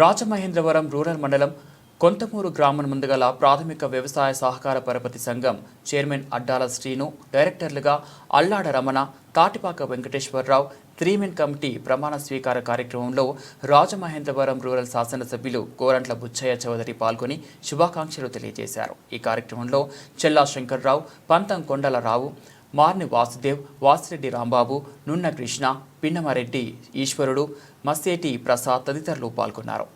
Rajamahendravaram rural మండలం కొంతమూరు గ్రామం ముందుగల ప్రాథమిక వ్యవసాయ సహకార పరపతి సంఘం chairman Addala Srinu డైరెక్టర్లుగా Allada Ramana Tatipaka Venkateswararao three men committee ప్రమాణ స్వీకార కార్యక్రమంలో రాజమహేంద్రవరం రూరల్ శాసనసభ్యులు కోరంట్ల బుచ్చయ్య చౌదరి పాల్గొని శుభాకాంక్షలు తెలియజేశారు. ఈ కార్యక్రమంలో చెల్లా శంకర్రావు పంతం కొండలరావు మార్ని వాసుదేవ్ వాసిరెడ్డి రాంబాబు నున్న కృష్ణ పిన్నమారెడ్డి ఈశ్వరుడు మస్సేటి ప్రసాద్ తదితరులు పాల్గొన్నారు.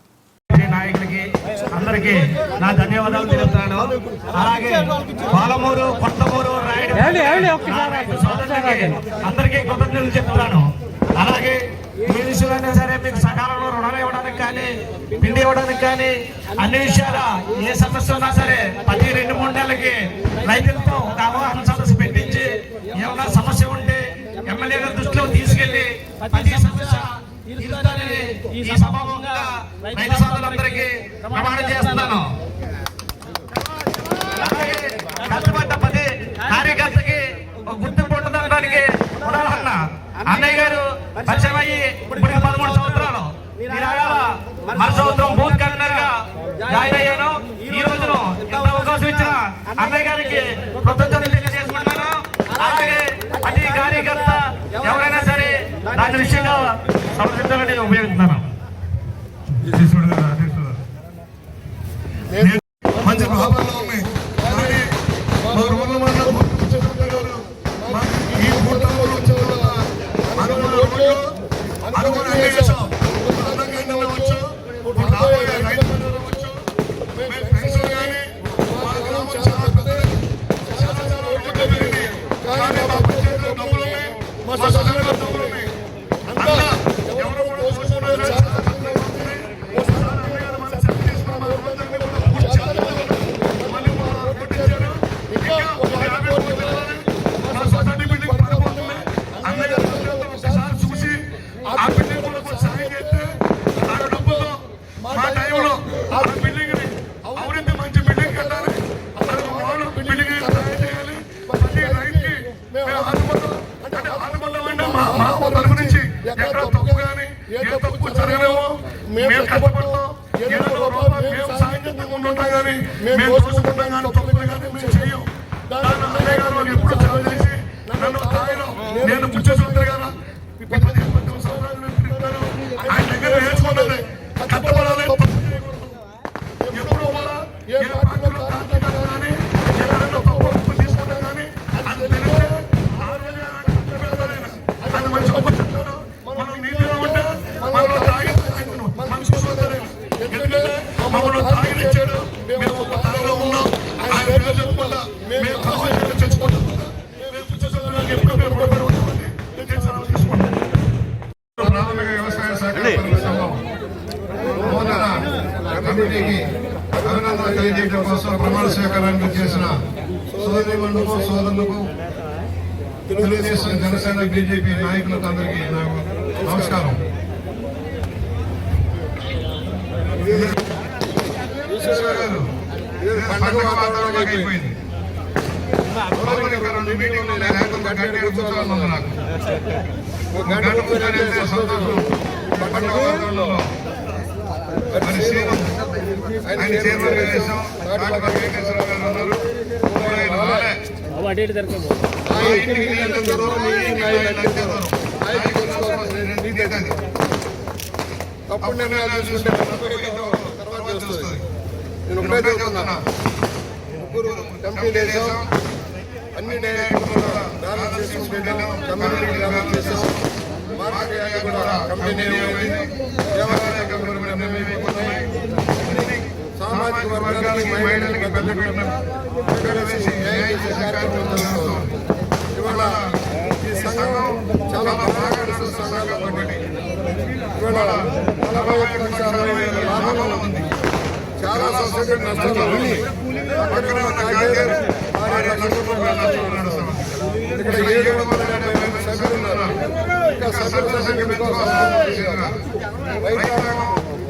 నాయకులకి అందరికి నా ధన్యవాదాలు అలాగే పాలమూరు అందరికీ కృతజ్ఞతలు చెప్తాను అలాగే ఏ విషయంలో సరే మీకు సకాలంలో రుణాలు ఇవ్వడానికి కానీ పిండి ఇవ్వడానికి కానీ అన్ని విషయాల ఏ సమస్య ఉన్నా సరే ప్రతి రెండు మూడు నెలలకి రైతులతో తీరుస్తానని ఈ సభాముఖంగా రైతు సోదరులందరికీ ప్రమాణం చేస్తున్నాను. కష్టపడ్డ ప్రతి కార్యకర్తకి గుర్తింపు ఉంటుందనడానికి ఉదాహరణ. అన్నయ్య గారు పరిచయం అయ్యి ఇప్పుడు పదమూడు సంవత్సరాలు. మన సంవత్సరం బూత్ కన్వీనర్గా జాయిన్ అయ్యాను. ఈ రోజును ఇంత అవకాశం ఇచ్చిన అన్నయ్య గారికి కృతజ్ఞతలు తెలియజేసుకుంటున్నాను. అలాగే ప్రతి కార్యకర్త ఎవరైనా సరే దాని విషయంగా సమర్థించాలని ఉపయోగిస్తున్నాను. మంచి భావనలో ఉంది. కానీ మా రోజుల వల్ల గారు, ఈ కూటమిలో వచ్చేవాళ్ళ అనుకున్న. అనుకున్న ఉండవచ్చు, రాబోయే ఉండవచ్చు, పెన్షన్ కానీ, మా గ్రామం చాలా చాలా చాలా కానీ మా పంచాయతీలో డబ్బులు ఉన్నాయి, మా ఏదో మేము సాయంత్రం ఉంటాం కానీ మేము కానీ తప్పులు కానీ మేము అన్నయ్య గారు ఎప్పుడు నన్ను స్థాయిలో నేను సోదరిమణులకు సోదరులకు తెలుగుదేశం జనసేన బీజేపీ నాయకులకు అందరికీ నమస్కారం. ఈశ్వర వాతావరణం అయిపోయింది. నాకు. ఆయన చైర్మన్ చేశాం. వెంకటేశ్వరరావు గారు ఉన్నారు. ఆ ఇంటికి నీళ్ళు తప్పుడు నిర్ణయాలు తర్వాత తెలుస్తుంది. నేను ఒకటే చెప్తున్నా ముగ్గురు కమిటీ వేసాం అన్ని డైరెక్టర్లు బ్యాలెన్స్ చేసుకుని పెట్టాం కమ్యూనిటీ బ్యాలెన్స్ చేసాం మార్కెట్ కూడా దేవాలయ సామాజిక వర్గానికి మహిళలకి పెద్ద వేసి చేసే కార్యక్రమం ఇవాళ ఈ సంఘం చాలా బాగా నడుస్తున్న సంఘాలు ఒకటి ఇవాళ నలభై ఒక్క నుంచి అరవై వేల లాభంలో ఉంది. చాలా సొసైటీ నష్టాలు ఉంది పక్కన ఉన్న ఆరు లక్షల నష్టాలు ఇక్కడ ఏడు వందల డెబ్బై మంది సభ్యులు ఉన్నారు. ఇంకా సభ్యుల సంఖ్య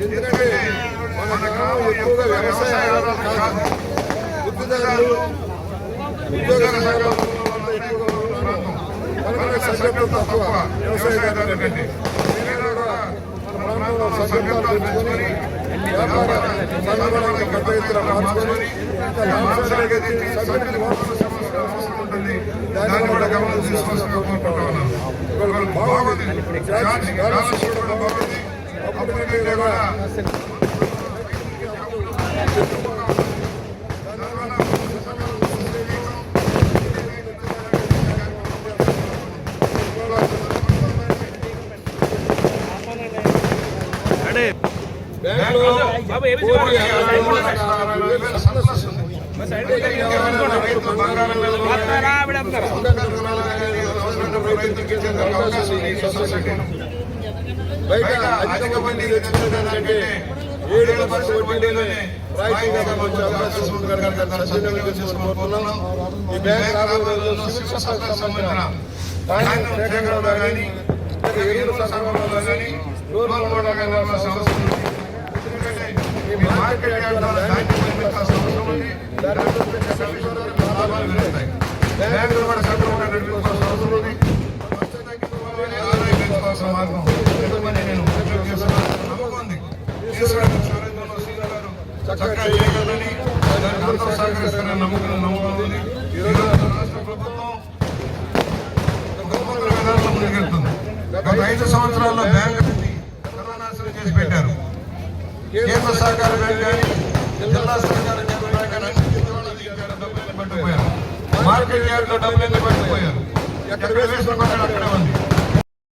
ఎందుకంటే మన గ్రామం ఎక్కువగా వ్యవసాయ కాదు. ఉద్యోగ సభ్యత్వం తక్కువ కంటే. కూడా పెద్ద ఎత్తున మార్చుకొని ఉంటుంది దాన్ని కూడా గమనం ఇవాళ బాగుంది కూడా బాగుంది కూడా బయట అధిక మంది ఏడు పర్సెంట్ వడ్డీలోనే కదా అవకాశం ఉంది కనుక సద్వినియోగం ఈ బ్యాంక్ రాబోయే రోజుల్లో సివిల్ సొసైటీకి సంబంధించిన కానీ లేదా ఎరువుల కానీ లోన్ కూడా అవసరం ఉంది మార్కెట్ ఉంది కమిషన్ బ్యాంకులు కూడా సక్రమంగా అవసరం ఉంది ఆదాయం పెంచుకోవాల్సిన మార్గం ఎంతోమంది నేను ఉద్యోగం చేస్తున్నాను నమ్మకం ఉంది చక్కగా చేయగలని దానికి అందరూ సహకరిస్తారని నమ్మకం నమ్మకం ఉంది ఈరోజు రాష్ట్ర ప్రభుత్వం గొప్ప విధానంలో ముందుకెళ్తుంది గత ఐదు సంవత్సరాల్లో బ్యాంకు సర్వనాశనం చేసి పెట్టారు. కేంద్ర సహకార బ్యాంక్ కానీ జిల్లా సహకార కేంద్ర బ్యాంక్ కానీ అన్నింటిలో వాళ్ళు దిగారు, డబ్బులన్నీ పట్టుకుపోయారు? మార్కెట్ యార్డ్లో డబ్బులన్నీ పట్టుకుపోయారు? ఎక్కడ వేసిన అక్కడే ఉంది.